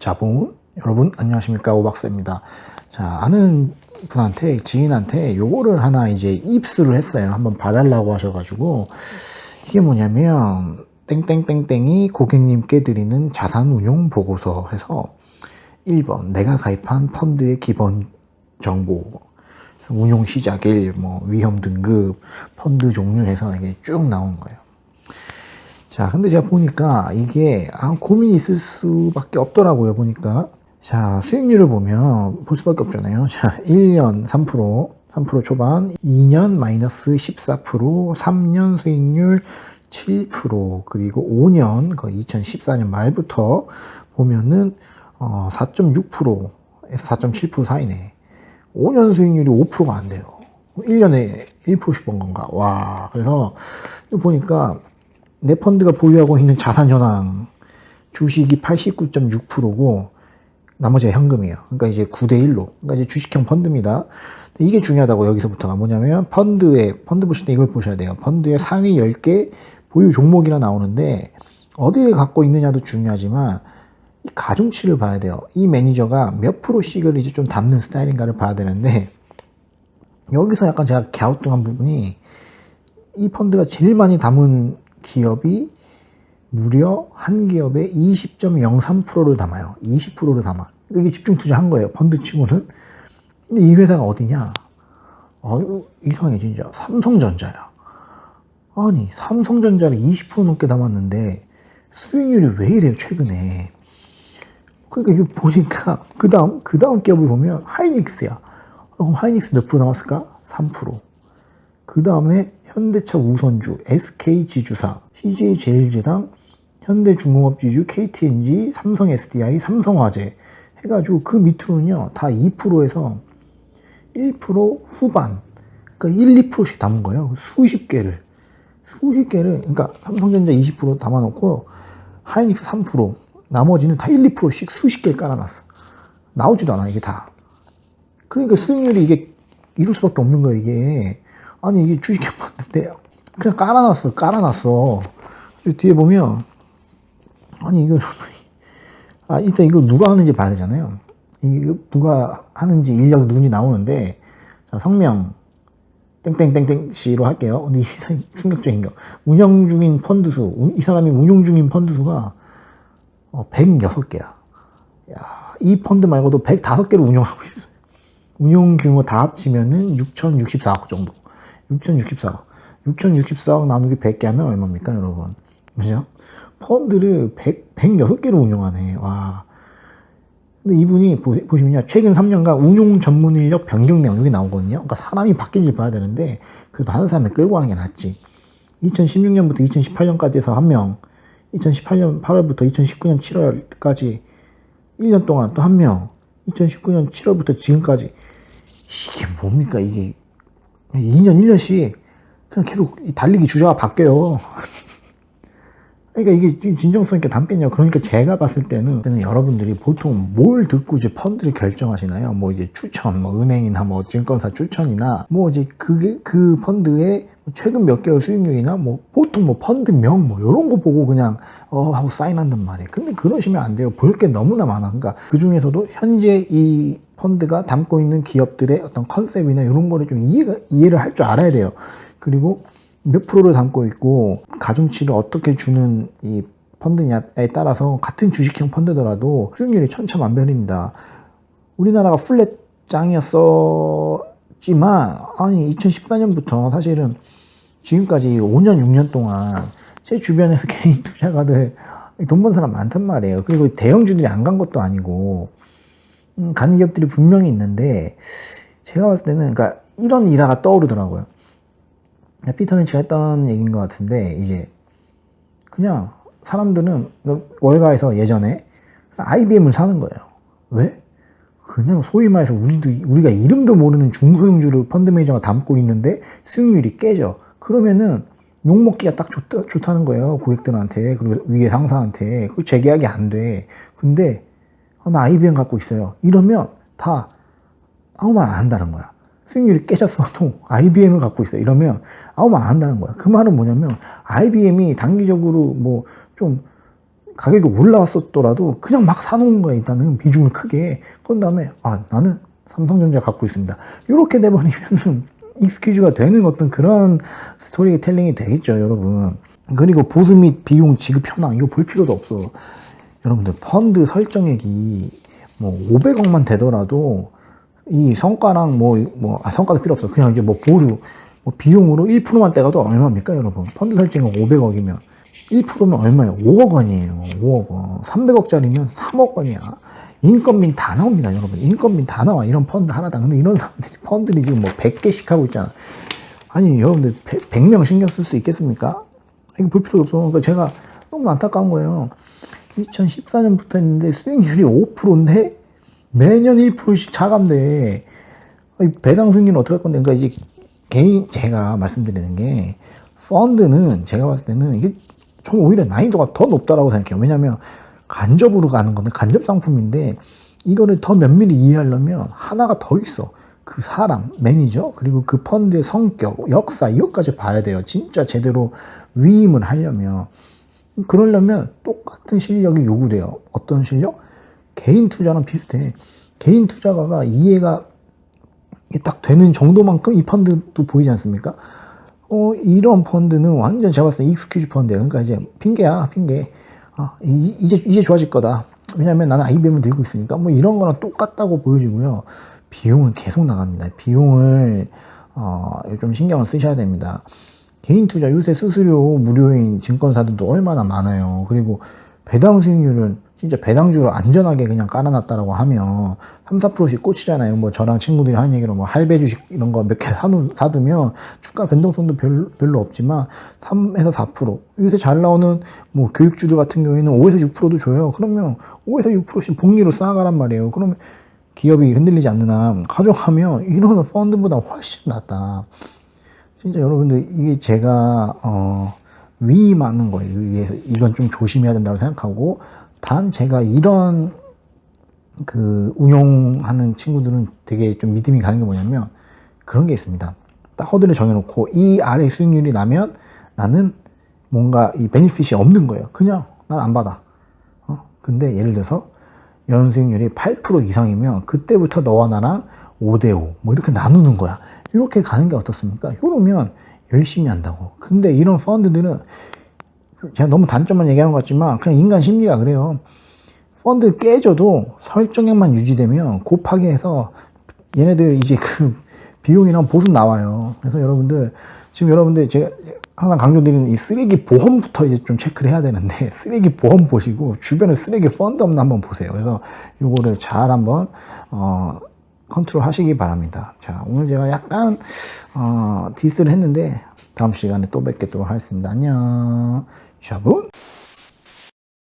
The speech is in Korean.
자, 본 여러분 안녕하십니까 오박사입니다. 자, 아는 분한테 지인한테 요거를 하나 이제 입수를 했어요. 한번 봐달라고 하셔가지고 이게 뭐냐면 땡땡땡땡이 고객님께 드리는 자산운용 보고서 해서 1번 내가 가입한 펀드의 기본 정보 운용 시작일 뭐 위험 등급 펀드 종류 해서 이게 쭉 나온 거예요. 자, 근데 제가 보니까 이게 아, 고민이 있을 수밖에 없더라고요. 보니까 자 수익률을 보면 볼 수밖에 없잖아요. 자, 1년 3% 3% 초반, 2년 마이너스 14%, 3년 수익률 7%, 그리고 5년, 그 2014년 말부터 보면은 어, 4.6%에서 4.7% 사이네. 5년 수익률이 5%가 안 돼요. 1년에 1%씩 번 건가? 와, 그래서 보니까 내 펀드가 보유하고 있는 자산 현황 주식이 89.6%고 나머지가 현금이에요. 그러니까 이제 9대 1로. 그러니까 이제 주식형 펀드입니다. 이게 중요하다고 여기서부터가 뭐냐면 펀드에 펀드 보실 때 이걸 보셔야 돼요. 펀드에 상위 10개 보유 종목이라 나오는데 어디를 갖고 있느냐도 중요하지만 이 가중치를 봐야 돼요. 이 매니저가 몇 프로씩을 이제 좀 담는 스타일인가를 봐야 되는데 여기서 약간 제가 갸우뚱한 부분이 이 펀드가 제일 많이 담은 기업이 무려 한 기업에 20.03%를 담아요. 20%를 담아. 이게 집중 투자한 거예요. 펀드 치고는. 근데 이 회사가 어디냐? 어, 이거 이상해, 진짜. 삼성전자야. 아니, 삼성전자를 20% 넘게 담았는데 수익률이 왜 이래요, 최근에. 그러니까 이거 보니까 그 다음, 그 다음 기업을 보면 하이닉스야. 그럼 하이닉스 몇 프로 남았을까? 3%. 그 다음에 현대차 우선주, SK지주사, CJ제일제당, 현대중공업지주, KTNG, 삼성 SDI, 삼성화재 해가지고 그 밑으로는요 다 2%에서 1% 후반, 그러니까 1, 2%씩 담은 거예요. 수십 개를, 수십 개를, 그러니까 삼성전자 20% 담아놓고 하이닉스 3%, 나머지는 다 1, 2%씩 수십 개를 깔아놨어. 나오지도 않아 이게 다. 그러니까 수익률이 이게 이룰 수밖에 없는 거예요 이게. 아니 이게 주식형 펀드인데 그냥 깔아놨어 깔아놨어. 뒤에 보면 아니 이거 아 일단 이거 누가 하는지 봐야 되잖아요. 이거 누가 하는지 인력 누군지 나오는데 자 성명. 땡땡땡땡 씨로 할게요. 근데 이 사람이 충격적인 거. 운영 중인 펀드 수이 사람이 운용 중인 펀드 수가 어, 106개야. 야 이 펀드 말고도 105개를 운영하고 있어요. 운용 규모 다 합치면은 6,064억 정도 6,064억. 6,064억 나누기 100개 하면 얼마입니까, 여러분? 그죠? 펀드를 100, 106개를 운영하네. 와. 근데 이분이 보, 보시면요. 최근 3년간 운용 전문 인력 변경 내용 여기 나오거든요. 그러니까 사람이 바뀐지 봐야 되는데, 그래도 다른 사람을 끌고 가는 게 낫지. 2016년부터 2018년까지 해서 한 명, 2018년 8월부터 2019년 7월까지 1년 동안 또 한 명, 2019년 7월부터 지금까지 이게 뭡니까, 이게. 2년, 1년씩 그냥 계속 달리기 주자가 바뀌어요. 그러니까 이게 진정성 있게 담겠냐. 그러니까 제가 봤을 때는, 여러분들이 보통 뭘 듣고 이제 펀드를 결정하시나요? 뭐 이제 추천, 뭐 은행이나 뭐 증권사 추천이나 뭐 이제 그게 그 펀드의 최근 몇 개월 수익률이나 뭐 보통 뭐 펀드명 뭐 이런 거 보고 그냥 어 하고 사인한단 말이에요. 근데 그러시면 안 돼요. 볼 게 너무나 많아. 그러니까 그 중에서도 현재 이 펀드가 담고 있는 기업들의 어떤 컨셉이나 이런 거를 좀 이해가, 이해를 할 줄 알아야 돼요. 그리고 몇 프로를 담고 있고 가중치를 어떻게 주는 이 펀드냐에 따라서 같은 주식형 펀드더라도 수익률이 천차만별입니다. 우리나라가 플랫 짱이었었지만 아니 2014년부터 사실은 지금까지 5년 6년 동안 제 주변에서 개인 투자가들 돈 번 사람 많단 말이에요. 그리고 대형주들이 안 간 것도 아니고 음, 가는 기업들이 분명히 있는데 제가 봤을 때는 그러니까 이런 일화가 떠오르더라고요. 피터 린치가 했던 얘기인 것 같은데 이제 그냥 사람들은 월가에서 예전에 IBM을 사는 거예요. 왜? 그냥 소위 말해서 우리도 우리가 이름도 모르는 중소형주를 펀드 매니저가 담고 있는데 수익률이 깨져. 그러면은 욕 먹기가 딱 좋다, 좋다는 거예요. 고객들한테 그리고 위에 상사한테 그 재계약이 안 돼. 근데 아, 나 IBM 갖고 있어요. 이러면 다 아무 말 안 한다는 거야. 수익률이 깨졌어도 IBM을 갖고 있어요. 이러면 아무 말 안 한다는 거야. 그 말은 뭐냐면 IBM이 단기적으로 뭐 좀 가격이 올라왔었더라도 그냥 막 사놓은 거에 일단은 비중을 크게 그런 다음에 아 나는 삼성전자 갖고 있습니다 이렇게 돼버리면은 익스큐즈가 되는 어떤 그런 스토리텔링이 되겠죠 여러분 그리고 보수 및 비용 지급 현황 이거 볼 필요도 없어 여러분들 펀드 설정액이 뭐 500억만 되더라도 이 성과랑 뭐, 뭐, 아, 성과도 필요 없어. 그냥 이제 뭐 보수, 뭐 비용으로 1%만 떼가도 얼마입니까, 여러분? 펀드 설정액 500억이면 1%면 얼마예요? 5억 원이에요. 5억 원. 300억짜리면 3억 원이야. 인건비 다 나옵니다, 여러분. 인건비 다 나와. 이런 펀드 하나당. 근데 이런 사람들이 펀드를 지금 뭐 100개씩 하고 있잖아. 아니, 여러분들 100, 명 신경 쓸 수 있겠습니까? 이거 볼 필요도 없어. 그러니까 제가 너무 안타까운 거예요. 2014년부터 했는데 수익률이 5%인데 매년 1%씩 차감돼. 이 배당 승리는 어떻게 할 건데? 그러니까 이제 개인, 제가 말씀드리는 게, 펀드는 제가 봤을 때는 이게 좀 오히려 난이도가 더 높다라고 생각해요. 왜냐면 간접으로 가는 건데, 간접 상품인데, 이거를 더 면밀히 이해하려면 하나가 더 있어. 그 사람, 매니저, 그리고 그 펀드의 성격, 역사, 이것까지 봐야 돼요. 진짜 제대로 위임을 하려면. 그러려면 똑같은 실력이 요구돼요. 어떤 실력? 개인 투자랑 비슷해. 개인 투자가가 이해가 딱 되는 정도만큼 이 펀드도 보이지 않습니까? 어, 이런 펀드는 완전 제가 봤을 때 익스큐즈 펀드예요. 그러니까 이제 핑계야, 핑계. 아, 이, 이제, 이제 좋아질 거다. 왜냐면 나는 IBM을 들고 있으니까 뭐 이런 거랑 똑같다고 보여지고요. 비용은 계속 나갑니다. 비용을, 어, 좀 신경을 쓰셔야 됩니다. 개인 투자 요새 수수료 무료인 증권사들도 얼마나 많아요. 그리고 배당 수익률은 진짜 배당주로 안전하게 그냥 깔아놨다라고 하면 3, 4%씩 꽂히잖아요. 뭐 저랑 친구들이 하는 얘기로 뭐 할배 주식 이런 거 몇 개 사두면 주가 변동성도 별로, 별로 없지만 3에서 4% 요새 잘 나오는 뭐 교육주들 같은 경우에는 5에서 6%도 줘요. 그러면 5에서 6%씩 복리로 쌓아가란 말이에요. 그러면 기업이 흔들리지 않는 한 가져가면 이런 펀드보다 훨씬 낫다. 진짜 여러분들 이게 제가 어, 위임하는 거에 의해서 이건 좀 조심해야 된다고 생각하고 단 제가 이런 그 운용하는 친구들은 되게 좀 믿음이 가는 게 뭐냐면 그런 게 있습니다. 딱 허들을 정해놓고 이 아래 수익률이 나면 나는 뭔가 이 베니핏이 없는 거예요. 그냥 난 안 받아. 어? 근데 예를 들어서 연수익률이 8% 이상이면 그때부터 너와 나랑 5대5 뭐 이렇게 나누는 거야. 이렇게 가는 게 어떻습니까? 이러면 열심히 한다고. 근데 이런 펀드들은 제가 너무 단점만 얘기하는 것 같지만 그냥 인간 심리가 그래요. 펀드 깨져도 설정액만 유지되면 곱하기 해서 얘네들 이제 그 비용이랑 보수 나와요. 그래서 여러분들 지금 여러분들 제가 항상 강조드리는 이 쓰레기 보험부터 이제 좀 체크를 해야 되는데 쓰레기 보험 보시고 주변에 쓰레기 펀드 없나 한번 보세요. 그래서 요거를 잘 한번 어 컨트롤 하시기 바랍니다. 자 오늘 제가 약간 어 디스를 했는데 다음 시간에 또 뵙겠도록 하겠습니다. 안녕. 샤브